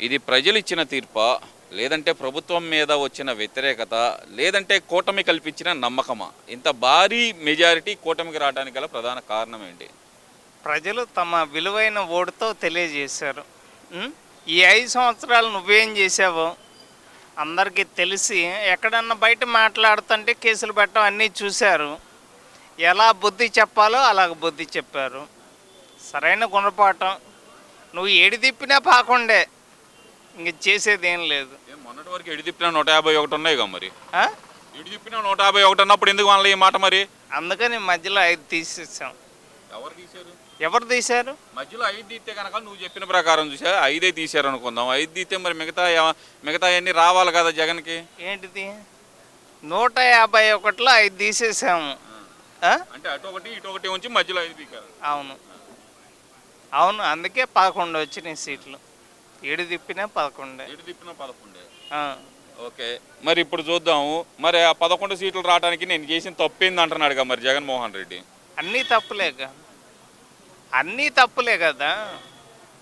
ఇది ప్రజలు ఇచ్చిన తీర్పా? లేదంటే ప్రభుత్వం మీద వచ్చిన వ్యతిరేకత? లేదంటే కూటమి కల్పించిన నమ్మకమా? ఇంత భారీ మెజారిటీ కూటమికి రావడానికి గల ప్రధాన కారణం ఏంటి? ప్రజలు తమ విలువైన ఓటుతో తెలియజేశారు. ఉం? ఈ ఐదు సంవత్సరాలు నువ్వేం చేసావో అందరికీ తెలిసి ఎక్కడన్నా బయట మాట్లాడుతుంటే కేసులు పెట్టడం అన్నీ చూశారు. ఎలా బుద్ధి చెప్పాలో అలాగ బుద్ధి చెప్పారు. సరైన గుణపాఠం. నువ్వు ఏడి తిప్పినా పాకుండే. ఇంక చేసేది ఏం లేదు. ఏం మొన్నటి వరకు ఎడి తిప్పినా నూట యాభై ఒకటి ఉన్నాయి కదా మరి? ఆ? ఎడి తిప్పినా నూట యాభై ఒకటి అన్నప్పుడు ఎందుకు వాళ్ళ ఈ మాట మరి? అందుకని మధ్యలో ఐదు తీసేసాం. ఎవరు తీశారు? ఎవరు తీశారు? మధ్యలో ఐదు తీస్తే కనుక నువ్వు చెప్పిన ప్రకారం చూసా ఐదే తీశారు అనుకుందాం. ఐదు తీస్తే మరి మిగతా ఎవ- మిగతా అన్ని రావాలి కదా జగన్కి? ఏంటిది? నూట యాభై ఒకటిలో ఐదు తీసేసాము. ఆ? అంటే అటు ఒకటి ఇటు ఒకటి ఉంచి మధ్యలో ఐదు పీకారు. అవును. అవును అందుకే పదకొండు వచ్చినాయి సీట్లు. ఏడు తిప్పినా పదకొండే. ఎటు తిప్పినా పదకొండే. ఆ. ఓకే. మరి ఇప్పుడు చూద్దాము. మరి ఆ పదకొండు సీట్లు రావడానికి నేను చేసిన తప్పేంది అంటున్నాడు కదా మరి జగన్మోహన్ రెడ్డి? అన్నీ తప్పులేక అన్నీ తప్పులే కదా.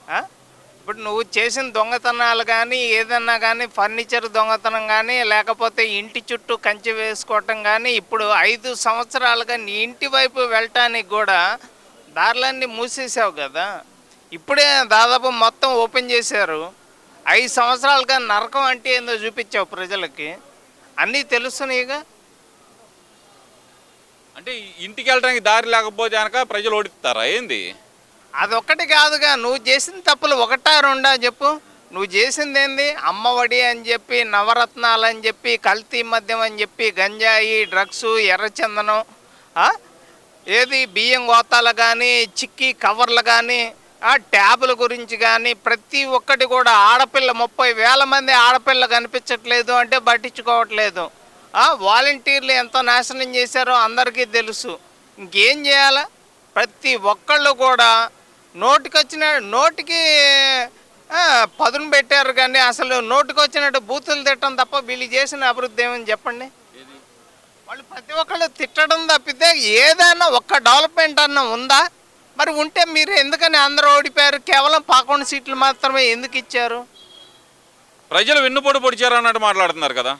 ఆ? ఇప్పుడు నువ్వు చేసిన దొంగతనాలు కానీ ఏదన్నా కానీ ఫర్నిచర్ దొంగతనం కానీ లేకపోతే ఇంటి చుట్టూ కంచె వేసుకోవటం కానీ ఇప్పుడు ఐదు సంవత్సరాలుగా నీ ఇంటి వైపు వెళ్ళటానికి కూడా దారులన్నీ మూసేసావు కదా. ఇప్పుడే దాదాపు మొత్తం ఓపెన్ చేశారు. ఐదు సంవత్సరాలుగా నరకం అంటే ఏందో చూపించావు ప్రజలకి. అన్నీ తెలుస్తున్నాయిగా? అంటే ఇంటికి వెళ్ళడానికి దారి లేకపోతే కనుక ప్రజలు ఓడిస్తారా? ఏంది? అదొక్కటి కాదుగా నువ్వు చేసిన తప్పులు ఒకటా రెండా చెప్పు. నువ్వు చేసింది ఏంది? అమ్మఒడి అని చెప్పి నవరత్నాలు అని చెప్పి కల్తీ మద్యం అని చెప్పి గంజాయి డ్రగ్స్ ఎర్రచందనం? ఏది బియ్యం గోతాలు కానీ చిక్కీ కవర్లు కానీ ఆ ట్యాబుల గురించి కానీ ప్రతి ఒక్కటి కూడా ఆడపిల్ల ముప్పై వేల మంది ఆడపిల్ల కనిపించట్లేదు అంటే పట్టించుకోవట్లేదు. ఆ, వాలంటీర్లు ఎంత నాశనం చేశారో అందరికీ తెలుసు. ఇంకేం చేయాలా? ప్రతి ఒక్కళ్ళు కూడా నోటికి వచ్చిన నోటికి పదును పెట్టారు కానీ అసలు నోటికి వచ్చినట్టు బూతులు తిట్టడం తప్ప వీళ్ళు చేసిన అభివృద్ధి ఏమని చెప్పండి? వాళ్ళు ప్రతి ఒక్కళ్ళు తిట్టడం తప్పితే ఏదైనా ఒక్క డెవలప్మెంట్ అన్న ఉందా? మరి ఉంటే మీరు ఎందుకని అందరూ ఓడిపోయారు? కేవలం పదకొండు సీట్లు మాత్రమే ఎందుకు ఇచ్చారు? ప్రజలు వెన్నుపోటు పొడిచారు అన్నట్టు మాట్లాడుతున్నారు కదా?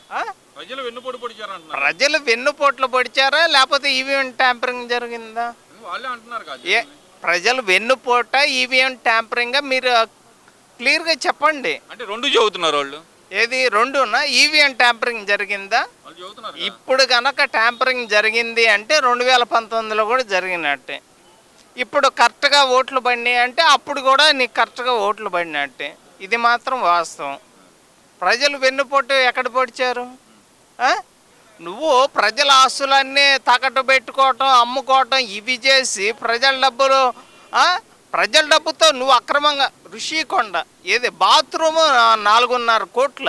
ప్రజలు వెన్నుపోటు పొడిచారు అంటున్నారు. ప్రజలు వెన్నుపోట్లు పొడిచారా? లేకపోతే ఈవీఎం ట్యాంపరింగ్ జరిగిందా? వాళ్ళే అంటున్నారు కదా. ఏ ప్రజలు వెన్నుపోట ఈవీఎం ట్యాంపరింగ్ మీరు క్లియర్గా చెప్పండి. అంటే రెండు చెబుతున్నారు వాళ్ళు. ఏది రెండునా? ఈవీఎం ట్యాంపరింగ్ జరిగిందా? వాళ్ళు చెబుతున్నారు ఇప్పుడు కనుక ట్యాంపరింగ్ జరిగింది అంటే రెండు వేల పంతొమ్మిదిలో కూడా జరిగినట్టే. ఇప్పుడు కరెక్ట్గా ఓట్లు పడినాయి అంటే అప్పుడు కూడా నీకు కరెక్ట్గా ఓట్లు పడినట్టే ఇది మాత్రం వాస్తవం. ప్రజలు వెన్నుపోటు ఎక్కడ పొడిచారు? నువ్వు ప్రజల ఆస్తులన్నీ తాకట్టు పెట్టుకోవటం అమ్ముకోవటం ఇవి చేసి ప్రజల డబ్బులు ప్రజల డబ్బుతో నువ్వు అక్రమంగా ఋషికొండ ఏది బాత్రూమ్ నాలుగున్నర కోట్ల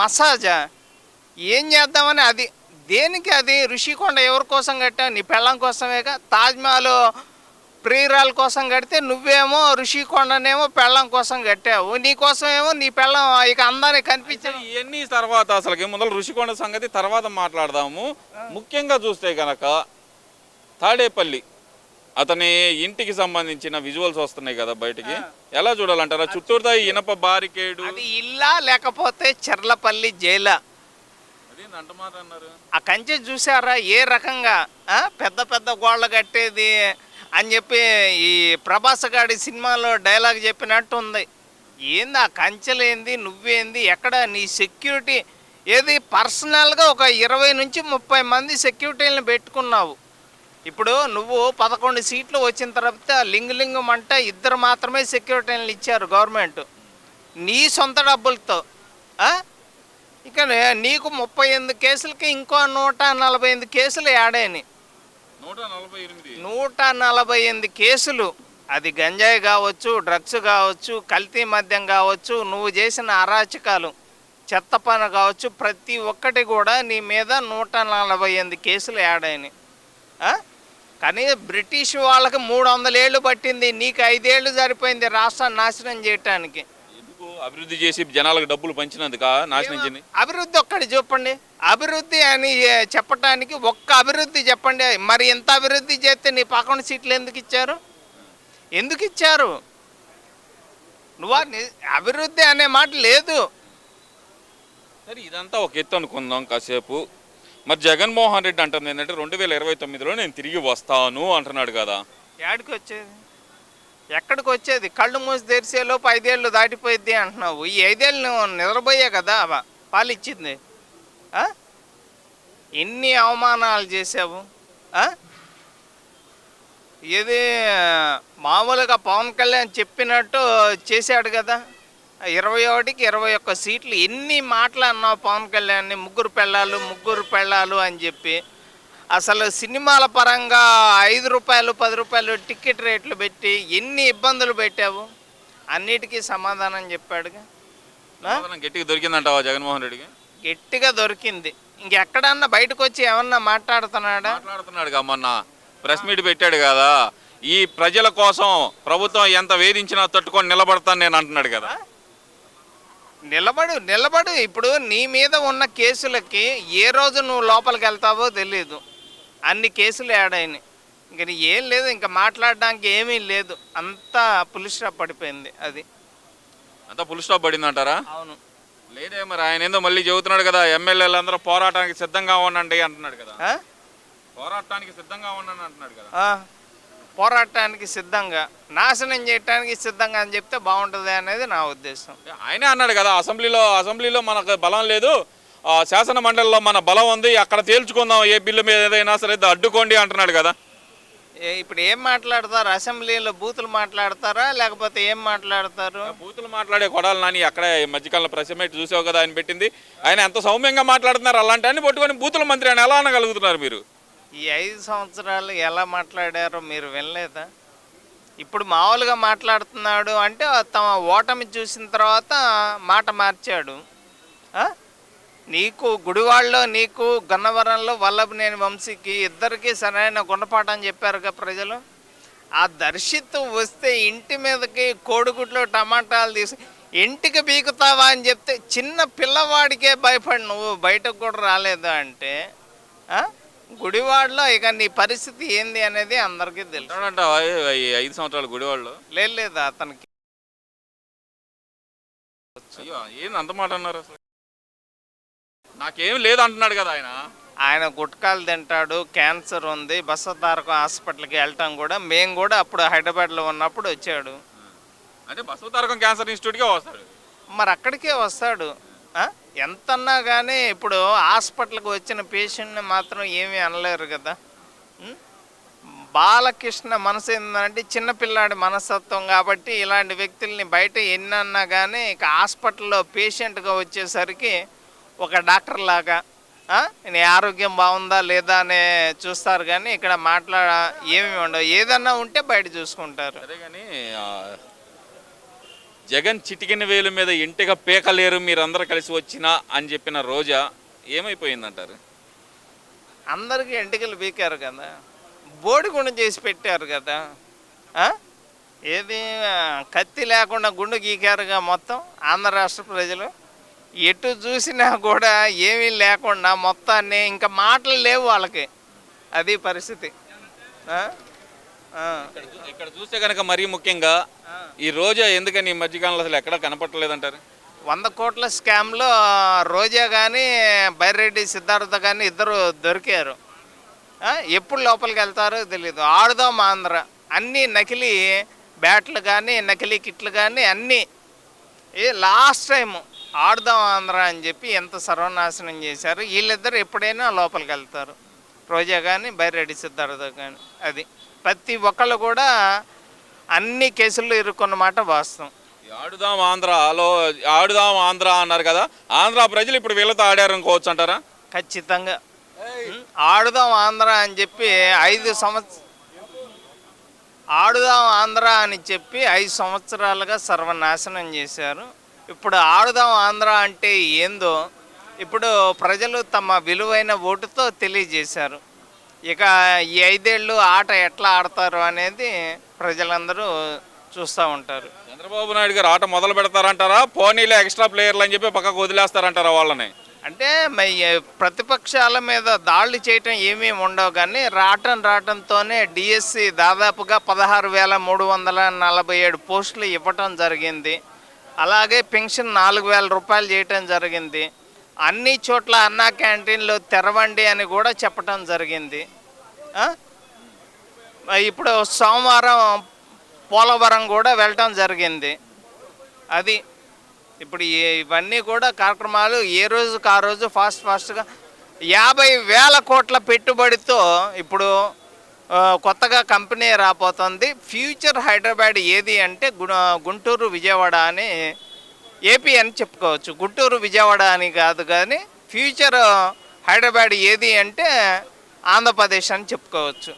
మసాజా ఏం చేద్దామని అది దేనికి అది? ఋషికొండ ఎవరి కోసం కట్టా నీ పెళ్ళం కోసమేగా? తాజ్మహల్ ప్రియురాల కోసం కడితే నువ్వేమో ఋషికొండనేమో పెళ్ళం కోసం కట్టావు. నీ కోసమేమో నీ పెళ్ళం ఇక అందరికి కనిపించదు ఇవన్నీ తర్వాత అసలు ముందర ఋషికొండ సంగతి తర్వాత మాట్లాడదాము. ముఖ్యంగా చూస్తే గనక తాడేపల్లి అతని ఇంటికి సంబంధించిన విజువల్స్ వస్తున్నాయి కదా బయటికి. ఎలా చూడాలంటారా? చుట్టూరుదా ఇనప బారికేడు. అది ఇల్లా లేకపోతే చెర్లపల్లి జైలా అది అంట మాట అన్నారు ఆ కంచె చూసారా ఏ రకంగా పెద్ద పెద్ద గోళ్ళ కట్టేది అని చెప్పి ఈ ప్రభాస్ గారి సినిమాలో డైలాగ్ చెప్పినట్టు ఉంది. ఏంది ఆ కంచెలేంది? నువ్వేంది? ఎక్కడ నీ సెక్యూరిటీ? ఏది పర్సనల్గా ఒక ఇరవై నుంచి ముప్పై మంది సెక్యూరిటీలను పెట్టుకున్నావు. ఇప్పుడు నువ్వు పదకొండు సీట్లు వచ్చిన తర్వాత లింగు లింగం అంటే ఇద్దరు మాత్రమే సెక్యూరిటీలను ఇచ్చారు గవర్నమెంట్. నీ సొంత డబ్బులతో ఇక నీకు ముప్పై ఎనిమిది కేసులకి ఇంకో నూట నలభై ఎనిమిది కేసులు యాడైనాయి నూట నలభై ఎనిమిది. నూట నలభై ఎనిమిది కేసులు. అది గంజాయి కావచ్చు డ్రగ్స్ కావచ్చు కల్తీ మద్యం కావచ్చు నువ్వు చేసిన అరాచకాలు చెత్త పని కావచ్చు ప్రతి ఒక్కటి కూడా నీ మీద నూట నలభై ఎనిమిది కేసులు ఆ? కానీ బ్రిటిష్ వాళ్ళకి మూడు వందల ఏళ్ళు పట్టింది. నీకు ఐదేళ్ళు సరిపోయింది రాష్ట్రాన్ని నాశనం చేయటానికి. అభివృద్ధి చేసి జనాలకు డబ్బులు పంచినందుక నాశనం అభివృద్ధి ఒక్కటి చెప్పండి అభివృద్ధి అని చెప్పటానికి ఒక్క అభివృద్ధి చెప్పండి. మరి ఎంత అభివృద్ధి చేస్తే నీ పక్కన సీట్లు ఎందుకు ఇచ్చారు? ఎందుకు ఇచ్చారు? నువ్వు అభివృద్ధి అనే మాట లేదు. సరే ఇదంతా ఒక ఎత్తు అనుకుందాం కాసేపు. మరి జగన్మోహన్ రెడ్డి అంటుంది ఏంటంటే రెండు వేల ఇరవై తొమ్మిదిలో నేను తిరిగి వస్తాను అంటున్నాడు కదా. ఏడికి వచ్చేది? ఎక్కడికి వచ్చేది? కళ్ళు మూసి తెరిసేలోపు ఐదేళ్ళు దాటిపోయిద్ది అంటున్నావు. ఈ ఐదేళ్ళు నువ్వు నిద్రపోయే కదా పాలిచ్చింది. ఎన్ని అవమానాలు చేసావు ఇది మామూలుగా పవన్ కళ్యాణ్ చెప్పినట్టు చేశాడు కదా. ఇరవై ఒకటికి ఇరవై ఒక్క సీట్లు. ఎన్ని మాటలు అన్నావు పవన్ కళ్యాణ్ని? ముగ్గురు పెళ్ళాలు ముగ్గురు పెళ్ళాలు అని చెప్పి. అసలు సినిమాల పరంగా ఐదు రూపాయలు పది రూపాయలు టికెట్ రేట్లు పెట్టి ఎన్ని ఇబ్బందులు పెట్టావు? అన్నిటికీ సమాధానం చెప్పాడుగా. గట్టిగా దొరికిందంటావా జగన్మోహన్ రెడ్డికి? గట్టిగా దొరికింది. ఇంకెక్కడన్నా బయటకు వచ్చి ఏమన్నా మాట్లాడుతున్నాడా? మాట్లాడుతున్నాడు మొన్న. ప్రెస్ మీట్ పెట్టాడు కదా. ఈ ప్రజల కోసం ప్రభుత్వం ఎంత వేధించినా తట్టుకొని నిలబడతాను నేను అంటున్నాడు కదా. నిలబడు నిలబడు. ఇప్పుడు నీ మీద ఉన్న కేసులకి ఏ రోజు నువ్వు లోపలికి వెళ్తావో తెలియదు అన్ని కేసులు ఏడైనాయి ఇంక నీ ఏం లేదు ఇంకా మాట్లాడడానికి ఏమీ లేదు. అంతా పులిస్టా పడిపోయింది అది. అంతా ఫుల్ స్టాప్ పడింది అంటారా అవును. లేదే మరి ఆయన ఏందో మళ్ళీ చెబుతున్నాడు కదా ఎమ్మెల్యేలు అందరూ పోరాటానికి సిద్ధంగా ఉండండి అంటున్నాడు కదా? పోరాటానికి సిద్ధంగా ఉండండి అంటున్నాడు కదా. పోరాటానికి సిద్ధంగా నాశనం చేయటానికి సిద్ధంగా అని చెప్తే బాగుంటుంది అనేది నా ఉద్దేశం. ఆయనే అన్నాడు కదా అసెంబ్లీలో అసెంబ్లీలో మనకు బలం లేదు శాసన మండలిలో మన బలం ఉంది అక్కడ తేల్చుకుందాం ఏ బిల్లు మీద ఏదైనా సరే అడ్డుకోండి అంటున్నాడు కదా. ఏ- ఇప్పుడు ఏం మాట్లాడతారు? అసెంబ్లీలో బూతులు మాట్లాడతారా? లేకపోతే ఏం మాట్లాడతారు? బూతులు మాట్లాడే కొడాలి నాని అక్కడే ఈ మధ్యకాలంలో ప్రెస్ మీట్ చూసావు కదా ఆయన పెట్టింది. ఆయన ఎంత సౌమ్యంగా మాట్లాడుతున్నారు అలాంటి అన్ని పట్టుకొని బూతుల మంత్రి అని ఎలా అనగలుగుతున్నారు మీరు? ఈ ఐదు సంవత్సరాలు ఎలా మాట్లాడారో మీరు వినలేదా? ఇప్పుడు మామూలుగా మాట్లాడుతున్నాడు అంటే తమ ఓటమి చూసిన తర్వాత మాట మార్చాడు? నీకు గుడివాడలో నీకు గన్నవరంలో వల్లభనేని వంశీకి ఇద్దరికి సరైన గుణపాఠం చెప్పారుగా ప్రజలు? ఆ దర్శిత్వం వస్తే ఇంటి మీదకి కోడిగుడ్లు టమాటాలు తీసి ఇంటికి బీకుతావా అని చెప్తే చిన్న పిల్లవాడికే భయపడి నువ్వు బయటకు కూడా రాలేదు అంటే? గుడివాడలో ఇక నీ పరిస్థితి ఏంది అనేది అందరికీ తెలుసు. అంటావా ఈ ఐదు సంవత్సరాలు గుడివాళ్ళు? లేదు లేదు అతనికి అయ్యో ఏంది అంత మాట అన్నారు అసలు? నాకేం లేదు అంటున్నాడు కదా ఆయన. ఆయన గుట్కాలు తింటాడు క్యాన్సర్ ఉంది బసవతారకం హాస్పిటల్కి వెళ్ళటం కూడా. మేము కూడా అప్పుడు హైదరాబాద్లో ఉన్నప్పుడు వచ్చాడు. అంటే బసవతారకం క్యాన్సర్ ఇన్స్టిట్యూట్కే వస్తాడు. మరి అక్కడికే వస్తాడు? ఎంతన్నా కానీ ఇప్పుడు హాస్పిటల్కి వచ్చిన పేషెంట్ని మాత్రం ఏమీ అనలేరు కదా? బాలకృష్ణ మనసు ఏంటంటే చిన్నపిల్లాడి మనస్తత్వం కాబట్టి ఇలాంటి వ్యక్తుల్ని బయట ఎన్ని అన్నా కానీ ఇక హాస్పిటల్లో పేషెంట్గా వచ్చేసరికి ఒక డాక్టర్ లాగా? నీ ఆరోగ్యం బాగుందా లేదా అని చూస్తారు కానీ ఇక్కడ మాట్లాడ ఏమి ఉండవు. ఏదన్నా ఉంటే బయట చూసుకుంటారు. సరే కానీ జగన్ చిటికిన వేలు మీద ఇంటిగా పీకలేరు మీరందరూ కలిసి వచ్చినా అని చెప్పిన రోజా ఏమైపోయిందంటారు? అందరికీ ఎంటికలు బీకారు కదా. బోడిగుండ చేసి పెట్టారు కదా? ఏది కత్తి లేకుండా గుండు గీకారుగా మొత్తం ఆంధ్ర రాష్ట్ర ప్రజలు. ఎటు చూసినా కూడా ఏమీ లేకుండా మొత్తాన్ని ఇంకా మాటలు లేవు వాళ్ళకి. అది పరిస్థితి. ఇక్కడ చూస్తే కనుక మరీ ముఖ్యంగా ఈ రోజా ఎందుకని ఈ మధ్యకాలంలో అసలు ఎక్కడ కనపట్టలేదంటారు వంద కోట్ల స్కామ్లో రోజా కానీ బైరెడ్డి సిద్ధార్థ కానీ ఇద్దరు దొరికారు. ఎప్పుడు లోపలికి వెళ్తారో తెలియదు ఆడుదాం ఆంధ్ర. అన్నీ నకిలీ బ్యాట్లు కానీ నకిలీ కిట్లు కానీ అన్నీ. ఏ లాస్ట్ టైం ఆడుదాం ఆంధ్ర అని చెప్పి ఎంత సర్వనాశనం చేశారు. వీళ్ళిద్దరు ఎప్పుడైనా లోపలికి వెళ్తారు. రోజా కానీ బైరెడ్డి సిద్ధార్థ కానీ అది. ప్రతి ఒక్కళ్ళు కూడా అన్ని కేసుల్లో ఇరుక్కున్నమాట వాస్తవం. ఆడుదాం ఆంధ్రాలో ఆడుదాం ఆంధ్ర అన్నారు కదా ఆంధ్ర ప్రజలు ఇప్పుడు వీళ్ళతో ఆడారు అనుకోవచ్చు అంటారా? ఖచ్చితంగా? ఆడుదాం ఆంధ్ర అని చెప్పి ఐదు సంవత్స ఆడుదాం ఆంధ్ర అని చెప్పి ఐదు సంవత్సరాలుగా సర్వనాశనం చేశారు. ఇప్పుడు ఆడుదాం ఆంధ్ర అంటే ఏందో ఇప్పుడు ప్రజలు తమ విలువైన ఓటుతో తెలియజేశారు. ఇక ఈ ఐదేళ్ళు ఆట ఎట్లా ఆడతారు అనేది ప్రజలందరూ చూస్తూ ఉంటారు. చంద్రబాబు నాయుడు గారు ఆట మొదలు పెడతారంటారా? పోనీలే ఎక్స్ట్రా ప్లేయర్లు అని చెప్పి పక్కకు వదిలేస్తారంటారా వాళ్ళని? అంటే ప్రతిపక్షాల మీద దాడులు చేయటం ఏమీ ఉండవు కానీ రావటం రావటంతోనే డిఎస్సి దాదాపుగా పదహారు వేల మూడు వందల నలభై ఏడు పోస్టులు ఇవ్వటం జరిగింది. అలాగే పెన్షన్ నాలుగు వేల రూపాయలు చేయటం జరిగింది. అన్ని చోట్ల అన్నా క్యాంటీన్లు తెరవండి అని కూడా చెప్పటం జరిగింది. ఇప్పుడు సోమవారం పోలవరం కూడా వెళ్ళటం జరిగింది. అది ఇప్పుడు ఇవన్నీ కూడా కార్యక్రమాలు ఏ రోజుకి ఆ రోజు ఫాస్ట్ ఫాస్ట్గా యాభై వేల కోట్ల పెట్టుబడితో ఇప్పుడు కొత్తగా కంపెనీ రాబోతుంది. ఫ్యూచర్ హైదరాబాద్ ఏది అంటే గుంటూరు విజయవాడ అని ఏపీ అని చెప్పుకోవచ్చు. గుంటూరు విజయవాడ అని కాదు కానీ ఫ్యూచర్ హైదరాబాద్ ఏది అంటే ఆంధ్రప్రదేశ్ అని చెప్పుకోవచ్చు.